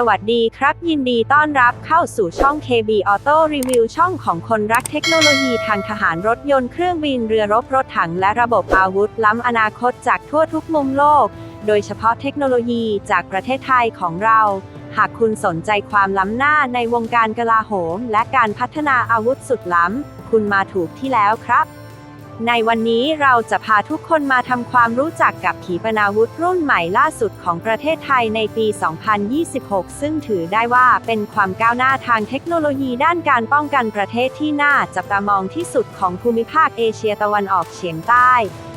สวัสดีครับ ยินดีต้อนรับเข้าสู่ช่อง KB Auto Review ช่องของคนรักเทคโนโลยีทางทหารรถยนต์เครื่องบินเรือรบรถถังและระบบอาวุธ ล้ำอนาคตจากทั่วทุกมุมโลก โดยเฉพาะเทคโนโลยีจากประเทศไทยของเรา หากคุณสนใจความล้ำหน้าในวงการกลาโหม และการพัฒนาอาวุธสุดล้ำ คุณมาถูกที่แล้วครับ ในวันนี้เราจะพาทุกคนมาทำความรู้จักกับขีปนาวุธรุ่นใหม่ล่าสุดของประเทศไทยในปี 2026 ซึ่งถือได้ว่าเป็นความก้าวหน้าทางเทคโนโลยีด้านการป้องกันประเทศที่น่าจับตามองที่สุดของภูมิภาคเอเชียตะวันออกเฉียงใต้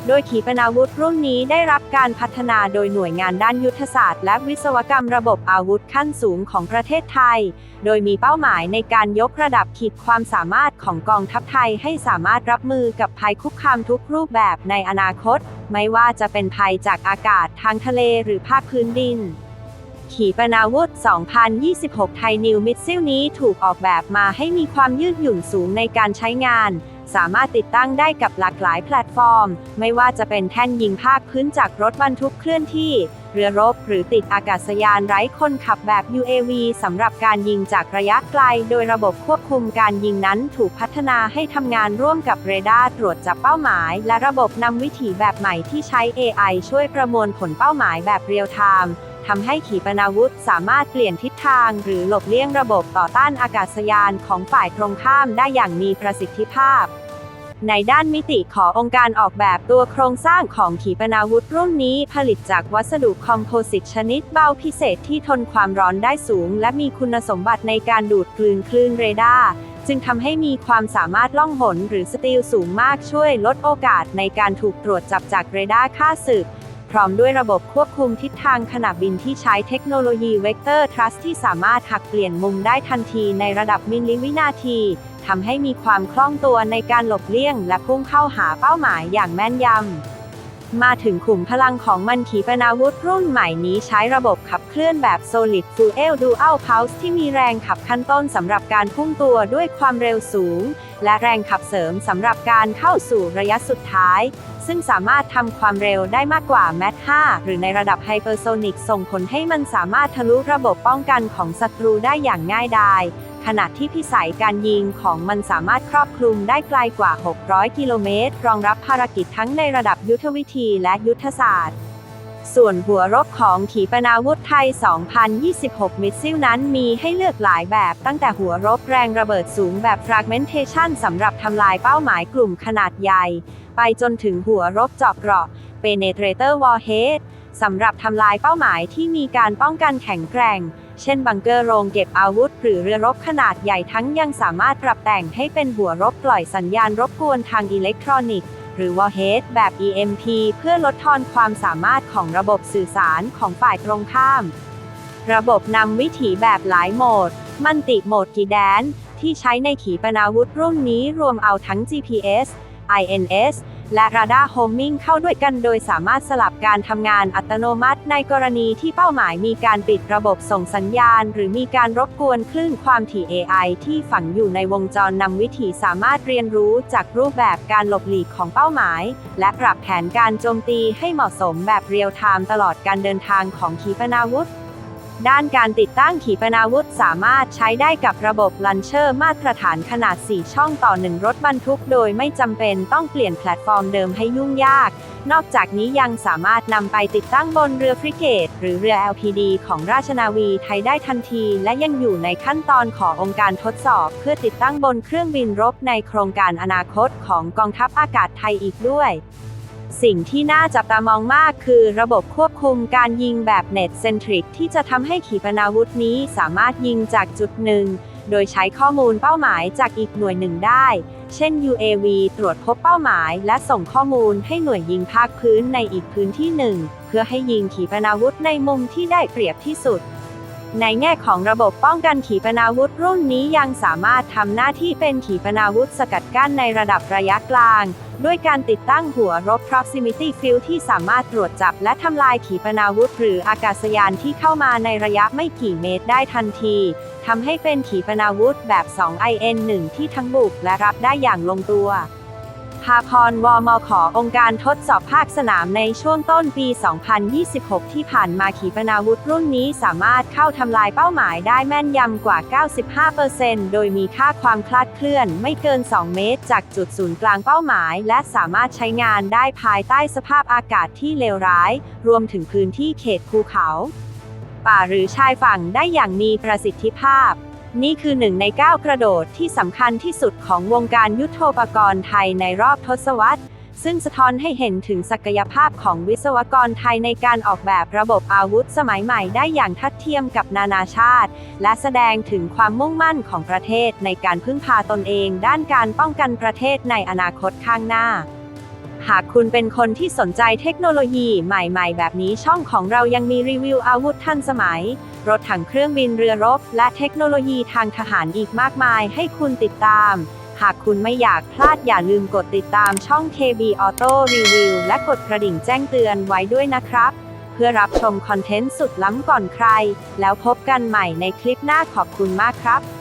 โดยขีปนาวุธรุ่นนี้ได้รับการพัฒนาโดยหน่วยงานด้านยุทธศาสตร์และวิศวกรรมระบบอาวุธขั้นสูงของประเทศไทย โดยมีเป้าหมายในการยกระดับขีดความสามารถของกองทัพไทยให้สามารถรับมือกับภัยคุกคามทุกรูปแบบในอนาคต ไม่ว่าจะเป็นภัยจากอากาศทางทะเลหรือภาคพื้นดิน ขีปนาวุธ 2026 ไทยนิวมิสซิลนี้ถูกออกแบบมาให้มีความยืดหยุ่นสูงในการใช้งาน สามารถติดตั้งได้กับหลากหลายแพลตฟอร์ม ไม่ว่าจะเป็นแท่นยิงภาคพื้นจากรถบรรทุกเคลื่อนที่ เรือรบหรือติดอากาศยานไร้คนขับแบบ UAV สำหรับการยิงจากระยะไกล โดยระบบควบคุมการยิงนั้นถูกพัฒนาให้ทำงานร่วมกับเรดาร์ตรวจจับเป้าหมาย และระบบนำวิถีแบบใหม่ที่ใช้ AI ช่วยประมวลผลเป้าหมายแบบเรียลไทม์ ทำให้ขีปนาวุธสามารถเปลี่ยนทิศทาง หรือหลบเลี่ยงระบบต่อต้านอากาศยานของฝ่ายตรงข้ามได้อย่างมีประสิทธิภาพ ในด้านมิติขององค์การออกแบบตัวโครงสร้างของขีปนาวุธรุ่นนี้ผลิตจากวัสดุคอมโพสิตชนิดเบาพิเศษที่ทนความร้อนได้สูง และมีคุณสมบัติในการดูดกลืนคลื่นเรดาร์จึงทำให้มีความสามารถล่องหนหรือสตีลสูงมากช่วยลดโอกาสในการถูกตรวจจับจากเรดาร์ค่าศึก พร้อมด้วยระบบควบคุมทิศทางขณะบินที่ใช้เทคโนโลยีเวกเตอร์ทรัสที่สามารถหักเปลี่ยนมุมได้ทันทีในระดับมิลลิวินาทีทำให้มีความคล่องตัวในการหลบเลี่ยง และพุ่งเข้าหาเป้าหมายอย่างแม่นยำ มาถึงขุมพลังของมันขีปนาวุธรุ่นใหม่นี้ใช้ระบบขับเคลื่อนแบบ Solid Fuel Dual Pulse ที่มีแรงขับขั้นต้นสำหรับการพุ่งตัวด้วยความเร็วสูง และแรงขับเสริมสำหรับการเข้าสู่ระยะสุดท้าย ซึ่งสามารถทำความเร็วได้มากกว่าแมท5หรือในระดับไฮเปอร์โซนิกส่งผลให้มันสามารถทะลุระบบป้องกันของศัตรูได้อย่างง่ายดาย ขณะที่พิสัยการยิงของมันสามารถครอบคลุมได้ไกลกว่า 600 กิโลเมตร รองรับภารกิจทั้งในระดับยุทธวิธีและยุทธศาสตร์ ส่วนหัวรบของขีปนาวุธไทย 2026 มิสซิลนั้นมีให้เลือกหลายแบบตั้งแต่หัวรบแรงระเบิดสูงแบบ fragmentation สำหรับทำลายเป้าหมายกลุ่มขนาดใหญ่ ไปจนถึงหัวรบเจาะเกราะ penetrator warhead สำหรับทำลายเป้าหมายที่มีการป้องกันแข็งแกร่ง เช่นบังเกอร์โรงเก็บอาวุธ หรือเรือรบขนาดใหญ่ทั้งยังสามารถปรับแต่งให้เป็นหัวรบปล่อยสัญญาณรบกวนทางอิเล็กทรอนิกส์หรือ warhead แบบ EMP เพื่อลดทอนความสามารถของระบบสื่อสารของฝ่ายตรงข้าม ระบบนำวิถีแบบหลายโหมด มันติโหมดกีแดน ที่ใช้ในขีปนาวุธรุ่นนี้รวมเอาทั้ง GPS INS และราดาร์โฮมมิ่งเข้าด้วยกันโดยสามารถสลับการทำงานอัตโนมัติในกรณีที่เป้าหมายมีการปิดระบบส่งสัญญาณ หรือมีการรบกวนคลื่นความถี่ AI ที่ฝังอยู่ในวงจรนำวิถีสามารถเรียนรู้จากรูปแบบการหลบหลีกของเป้าหมาย และปรับแผนการโจมตีให้เหมาะสมแบบเรียลไทม์ตลอดการเดินทางของขีปนาวุธ ด้านการติดตั้งขีปนาวุธสามารถใช้ได้กับระบบลันเชอร์มาตรฐานขนาด 4 ช่องต่อ 1 รถบรรทุกโดยไม่จำเป็นต้องเปลี่ยนแพลตฟอร์มเดิมให้ยุ่งยาก นอกจากนี้ยังสามารถนำไปติดตั้งบนเรือฟริเกต หรือเรือ LPD ของราชนาวีไทยได้ทันที และยังอยู่ในขั้นตอนขององค์การทดสอบ เพื่อติดตั้งบนเครื่องบินรบในโครงการอนาคตของกองทัพอากาศไทยอีกด้วย สิ่งที่น่าจับตามองมากคือระบบควบคุมการยิงแบบเน็ตเซนทริกที่จะทำให้ขีปนาวุธนี้สามารถยิงจากจุดหนึ่ง โดยใช้ข้อมูลเป้าหมายจากอีกหน่วยหนึ่งได้ เช่น UAV ตรวจพบเป้าหมาย และส่งข้อมูลให้หน่วยยิงภาคพื้นในอีกพื้นที่หนึ่ง เพื่อให้ยิงขีปนาวุธในมุมที่ได้เปรียบที่สุด ในแง่ของระบบป้องกันขีปนาวุธรุ่นนี้ยังสามารถทำหน้าที่เป็นขีปนาวุธสกัดกั้นในระดับระยะกลาง ด้วยการติดตั้งหัวรบ proximity field ที่สามารถตรวจจับและทำลายขีปนาวุธหรืออากาศยานที่เข้ามาในระยะไม่กี่เมตรได้ทันทีทำให้เป็นขีปนาวุธแบบ 2 IN 1 ที่ทั้งบุกและรับได้อย่างลงตัวาพรวมขอองค์การทดสอบภาคสนามในช่วงต้นปี 2026 ที่ผ่านมาขีปนาวุธรุ่นนี้สามารถเข้าทำลายเป้าหมายได้แม่นยำกว่า 95%โดยมีค่าความคลาดเคลื่อนไม่เกิน 2 เมตร จากจุดศูนย์กลางเป้าหมาย และสามารถใช้งานได้ภายใต้สภาพอากาศที่เลวร้าย รวมถึงพื้นที่เขตภูเขา ป่าหรือชายฝั่งได้อย่างมีประสิทธิภาพ นี่คือหนึ่งในก้ากระโดดที่สำคัญที่สุดของวงการยุทโธปกรณ์ไทยในรอบทศวรรษ ซึ่งสะท้อนให้เห็นถึงศักยภาพของวิศวกรไทยในการออกแบบระบบอาวุธสมัยใหม่ได้อย่างทัดเทียมกับนานาชาติ และแสดงถึงความมุ่งมั่นของประเทศในการพึ่งพาตนเอง ด้านการป้องกันประเทศในอนาคตข้างหน้า หากคุณเป็นคนที่สนใจเทคโนโลยีใหม่ ๆ แบบนี้ช่องของเรายังมีรีวิวอาวุธทันสมัย รถถังเครื่องบินเรือรบ และเทคโนโลยีทางทหารอีกมากมายให้คุณติดตาม หากคุณไม่อยากพลาดอย่าลืมกดติดตามช่อง KB Auto Review และกดกระดิ่งแจ้งเตือนไว้ด้วยนะครับ เพื่อรับชมคอนเทนต์สุดล้ำก่อนใคร แล้วพบกันใหม่ในคลิปหน้าขอบคุณมากครับ